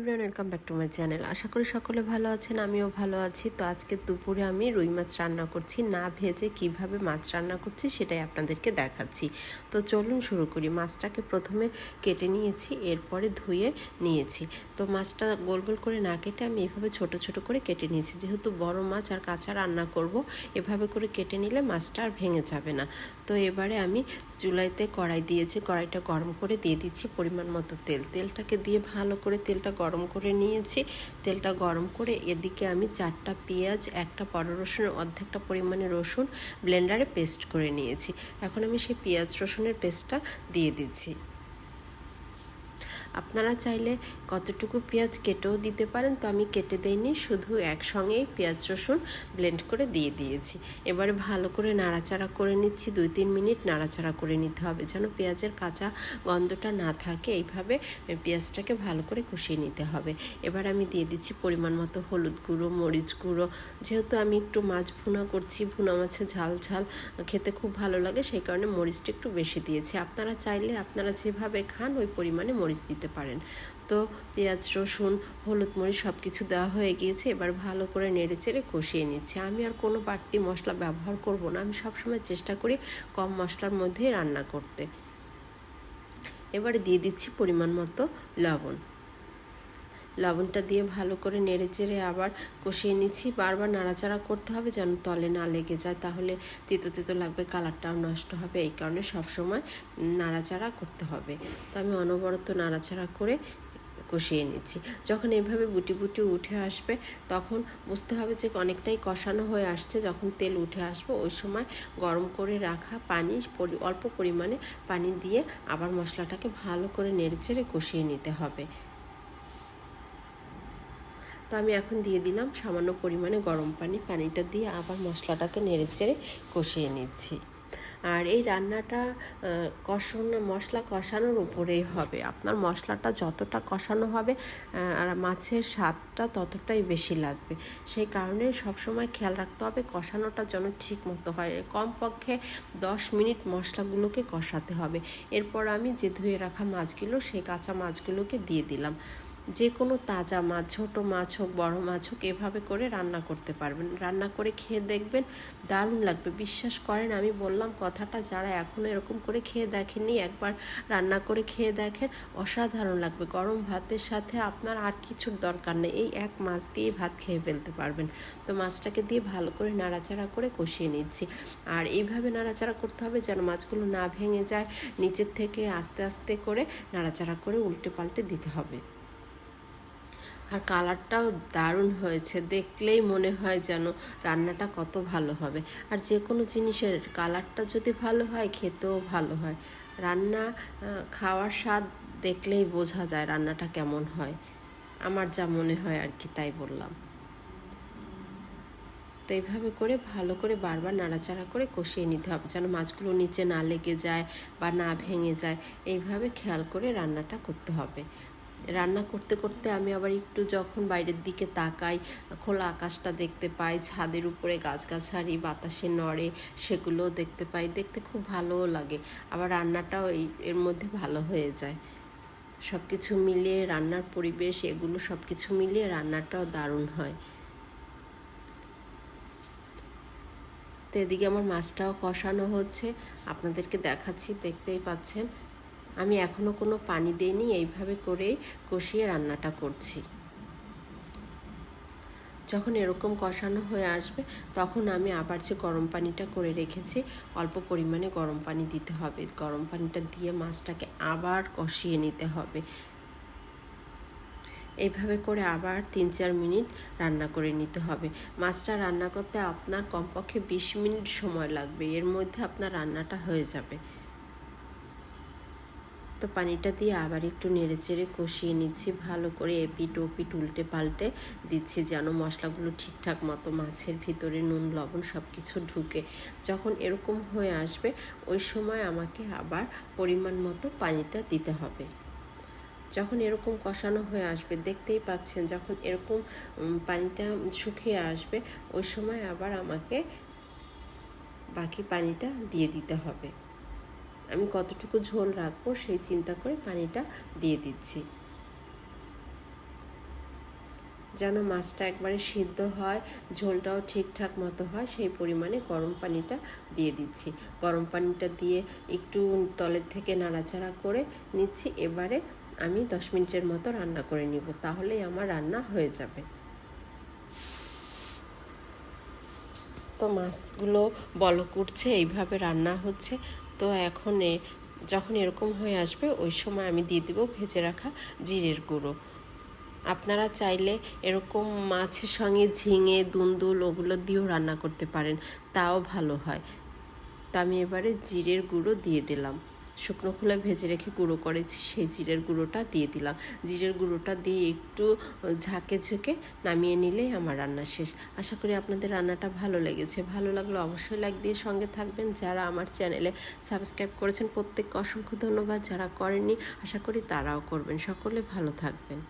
Everyone welcome back to my channel আশা করি সকলে ভালো আছেন, আমিও ভালো আছি। তো আজকে দুপুরে আমি রুই মাছ রান্না করছি, না ভেজে কীভাবে মাছ রান্না করছি সেটাই আপনাদেরকে দেখাচ্ছি। তো চলুন শুরু করি। মাছটাকে প্রথমে কেটে নিয়েছি, এরপরে ধুয়ে নিয়েছি। তো মাছটা গোল গোল করে না কেটে আমি এভাবে ছোট ছোট করে কেটে নিয়েছি। যেহেতু বড় মাছ আর কাঁচা রান্না করব, এভাবে করে কেটে নিলে মাছটা আর ভেঙে যাবে না। তো এবারে আমি চুলাইতে কড়াই দিয়েছি, কড়াইটা গরম করে দিয়ে দিচ্ছি পরিমাণ মতো তেল। তেলটাকে দিয়ে ভালো করে তেলটা গরম করে নিয়েছি। তেলটা গরম করে এদিকে আমি চারটা পেঁয়াজ, একটা বড় রসুন, অর্ধেকটা পরিমাণে রসুন ব্লেন্ডারে পেস্ট করে নিয়েছি। এখন আমি সেই পেঁয়াজ রসুনের পেস্টটা দিয়ে দিচ্ছি। আপনারা চাইলে কতটুকু পেঁয়াজ কেটেও দিতে পারেন, তো আমি কেটে দেইনি, শুধু একসঙ্গেই পেঁয়াজ রসুন ব্লেন্ড করে দিয়ে দিয়েছি। এবারে ভালো করে নাড়াচাড়া করে নিচ্ছি, দুই তিন মিনিট নাড়াচাড়া করে নিতে হবে, যেন পেঁয়াজের কাঁচা গন্ধটা না থাকে, এইভাবে পেঁয়াজটাকে ভালো করে কষিয়ে নিতে হবে। এবার আমি দিয়ে দিচ্ছি পরিমাণ মতো হলুদ গুঁড়ো, মরিচ গুঁড়ো, যেহেতু আমি একটু মাছ ভুনা করছি, ভুনা মাছের ঝাল ঝাল খেতে খুব ভালো লাগে, সেই কারণে মরিচটা একটু বেশি দিয়েছি। আপনারা চাইলে, আপনারা যেভাবে খান, ওই পরিমাণে মরিচ দিতে পারেন। তো পেঁয়াজ, রসুন, হলুদ মরিচ সব কিছু দেওয়া হয়ে গিয়েছে, এবার ভালো করে নেড়ে চেড়ে কষিয়ে নিচ্ছি। আমি আর কোনো বাড়তি মশলা ব্যবহার করব না, আমি সবসময় চেষ্টা করি কম মশলার মধ্যেই রান্না করতে। এবারে দিয়ে দিচ্ছি পরিমাণ মতো লবণ। লবণটা দিয়ে ভালো করে নেড়ে চেড়ে আবার কষিয়ে নিচ্ছি। বারবার নাড়াচাড়া করতে হবে যেন তলে না লেগে যায়। তাহলে তিতো তিতো লাগবে, কালারটাও নষ্ট হবে। এই কারণে সবসময় নাড়াচাড়া করতে হবে। তো আমি অনবরত নাড়াচাড়া করে কষিয়ে নিচ্ছি। যখন এইভাবে বুটি বুটি উঠে আসবে, তখন বুঝতে হবে যে অনেকটাই কষানো হয়ে আসছে। যখন তেল উঠে আসবে, ওই সময় গরম করে রাখা পানি অল্প পরিমাণে পানি দিয়ে আবার মশলাটাকে ভালো করে নেড়ে চেড়ে কষিয়ে নিতে হবে। তো আমি এখন দিয়ে দিলাম সামান্য পরিমাণে গরম পানি। পানিটা দিয়ে আবার মশলাটাকে নেড়ে চেড়ে কষিয়ে নিচ্ছি। আর এই রান্নাটা কষানো, মশলা কষানোর উপরেই হবে। আপনার মশলাটা যতটা কষানো হবে আর মাছের স্বাদটা ততটাই বেশি লাগবে। সেই কারণে সবসময় খেয়াল রাখতে হবে কষানোটা যেন ঠিক মতো হয়। কমপক্ষে দশ মিনিট মশলাগুলোকে কষাতে হবে। এরপর আমি যে ধুয়ে রাখা মাছগুলো, সেই কাঁচা মাছগুলোকে দিয়ে দিলাম। যে কোনো তাজা মাছ, ছোটো মাছ হোক, বড় মাছ হোক, এভাবে করে রান্না করতে পারবেন। রান্না করে খেয়ে দেখবেন দারুণ লাগবে। বিশ্বাস করেন, আমি বললাম কথাটা, যারা এখনও এরকম করে খেয়ে দেখেননি, একবার রান্না করে খেয়ে দেখেন, অসাধারণ লাগবে। গরম ভাতের সাথে আপনার আর কিছুর দরকার নেই। এই এক মাছ দিয়ে ভাত খেয়ে ফেলতে পারবেন। তো মাছটাকে দিয়ে ভালো করে নাড়াচাড়া করে কষিয়ে নিচ্ছি। আর এইভাবে নাড়াচাড়া করতে হবে যেন মাছগুলো না ভেঙে যায়। নিচের থেকে আস্তে আস্তে করে নাড়াচাড়া করে উল্টে পাল্টে দিতে হবে। আর কালারটাও দারুণ হয়েছে। দেখলেই মনে হয় যেন রান্নাটা কত ভালো হবে। আর যে কোনো জিনিসের কালারটা যদি ভালো হয়, খেতেও ভালো হয়। রান্না খাওয়ার স্বাদ দেখলেই বোঝা যায় রান্নাটা কেমন হয়। আমার যা মনে হয় আর কি, তাই বললাম। তো এইভাবে করে ভালো করে বারবার নাড়াচাড়া করে কষিয়ে নিতে হবে, যেন মাছগুলো নিচে না লেগে যায় বা না ভেঙে যায়। এইভাবে খেয়াল করে রান্নাটা করতে হবে। রান্না করতে করতে আমি আবার একটু যখন বাইরের দিকে তাকাই, খোলা আকাশটা দেখতে পাই, ছাদের উপরে গাছগাছালি, বাতাসে নড়ে সেগুলোও দেখতে পাই, দেখতে খুব ভালোও লাগে। আবার রান্নাটাও এই, এর মধ্যে ভালো হয়ে যায়। সব কিছু মিলিয়ে রান্নার পরিবেশ, এগুলো সব কিছু মিলিয়ে রান্নাটাও দারুণ হয়। তো এদিকে আমার মাছটাও কষানো হচ্ছে। আপনাদেরকে দেখাচ্ছি, দেখতেই পাচ্ছেন। আমি এখনও কোনো পানি দিইনি, এইভাবে করেই কষিয়ে রান্নাটা করছি। যখন এরকম কষানো হয়ে আসবে, তখন আমি আবার যে গরম পানিটা করে রেখেছি, অল্প পরিমাণে গরম পানি দিতে হবে। গরম পানিটা দিয়ে মাছটাকে আবার কষিয়ে নিতে হবে। এইভাবে করে আবার তিন চার মিনিট রান্না করে নিতে হবে। মাছটা রান্না করতে আপনার কমপক্ষে বিশ মিনিট সময় লাগবে, এর মধ্যে আপনার রান্নাটা হয়ে যাবে। তো পানিটা দিয়ে আবার একটু নেড়ে চেড়ে কষিয়ে নিচ্ছি, ভালো করে এপিট ওপিট উল্টে পাল্টে দিচ্ছি যেন মশলাগুলো ঠিকঠাক মতো মাছের ভিতরে নুন, লবণ সব কিছু ঢুকে। যখন এরকম হয়ে আসবে, ওই সময় আমাকে আবার পরিমাণ মতো পানিটা দিতে হবে। যখন এরকম কষানো হয়ে আসবে, দেখতেই পাচ্ছেন যখন এরকম পানিটা শুকিয়ে আসবে, ওই সময় আবার আমাকে বাকি পানিটা দিয়ে দিতে হবে। আমি কতটুকু ঝোল রাখব সেই চিন্তা করে পানিটা দিয়ে দিচ্ছি। যেন মাছটা একবারে সিদ্ধ হয়, ঝোলটাও ঠিকঠাক মতো হয়, সেই পরিমাণে গরম পানিটা দিয়ে দিচ্ছি। গরম পানিটা দিয়ে একটু তলের থেকে নাড়াচাড়া করে নিচ্ছি, এবারে আমি দশ মিনিটের মতো রান্না করে নিব, তাহলেই আমার রান্না হয়ে যাবে। তো মাছগুলো বলক উঠছে, এইভাবে রান্না হচ্ছে। তো এখন যখন এরকম হয়ে আসবে, ওই সময় আমি দিয়ে দেবো ভেজে রাখা জিরের গুঁড়ো। আপনারা চাইলে এরকম মাছের সঙ্গে ঝিঙে, দুন্দুল ওগুলো দিয়েও রান্না করতে পারেন, তাও ভালো হয়। তা আমি এবারে জিরের গুঁড়ো দিয়ে দিলাম। শুকনো খোলা ভেজে রেখে গুঁড়ো করেছি, সেই জিরের গুঁড়োটা দিয়ে দিলাম। জিরের গুঁড়োটা দিয়ে একটু ঝাঁকে ঝুঁকে নামিয়ে নিলেই আমার রান্না শেষ। আশা করি আপনাদের রান্নাটা ভালো লেগেছে। ভালো লাগলে অবশ্যই লাইক দিয়ে সঙ্গে থাকবেন। যারা আমার চ্যানেলে সাবস্ক্রাইব করেছেন, প্রত্যেককে অসংখ্য ধন্যবাদ। যারা করেননি, আশা করি তারাও করবেন। সকলে ভালো থাকবেন।